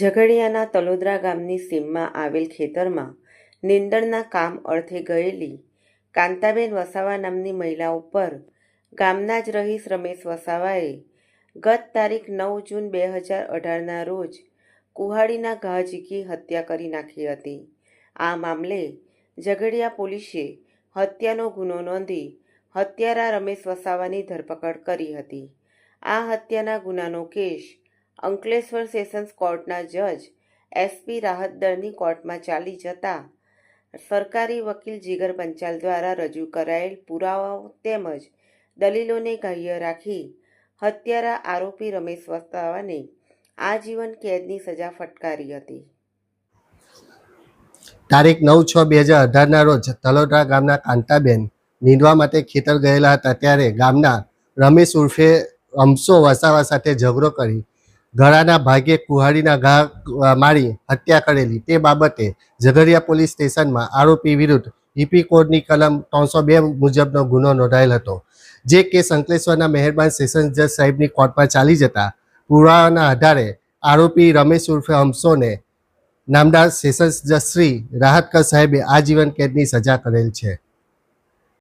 ઝઘડિયાના તલોદરા ગામની સીમમાં આવેલ ખેતરમાં નીંદણના કામ અર્થે ગયેલી કાંતાબેન વસાવા નામની મહિલા ઉપર ગામના જ રહીશ રમેશ વસાવાએ ગત તારીખ નવ જૂન બે હજાર અઢારના રોજ કુહાડીના ઘા ઝીકી હત્યા કરી નાખી હતી. આ મામલે ઝઘડિયા પોલીસે હત્યાનો ગુનો નોંધી હત્યારા રમેશ વસાવાની ધરપકડ કરી હતી. આ હત્યાના ગુનાનો કેસ અંકલેશ્વર સેશન્સ કોર્ટના જજ એસપી રાહતદરની કોર્ટમાં ચાલી જતા સરકારી વકીલ જીગર પંચાલ દ્વારા રજૂ કરાયેલ પુરાવાઓ તેમજ દલીલોને ગ્રાહ્ય રાખી હત્યારા આરોપી રમેશ વસ્તાવાને આજીવન કેદની સજા ફટકારી હતી. તારીખ નવ છ બે હજાર અઢારના રોજ તલોદરા ગામના કાંતાબેન નીંદવા માટે ખેતર ગયેલા હતા ત્યારે ગામના રમેશ ઉર્ફે અમસો વસાવા સાથે ઝઘડો કરી ગળાના ભાગે કુહાડીના ઘા મારી હત્યા કરેલી. તે બાબતે ઝઘડિયા પોલીસ સ્ટેશનમાં આરોપી વિરુદ્ધ ઈપી કોડની કલમ ત્રણસો બે મુજબનો ગુનો નોંધાયેલ હતો. જે કેસ અંકલેશ્વરના મહેરબાન સેશન જજ સાહેબની કોર્ટમાં ચાલી જતા પુરાવાના આધારે આરોપી રમેશ ઉર્ફે હમસોને નામદાર સેશન્સ જજ શ્રી રાહતકર સાહેબે આજીવન કેદની સજા કરેલ છે.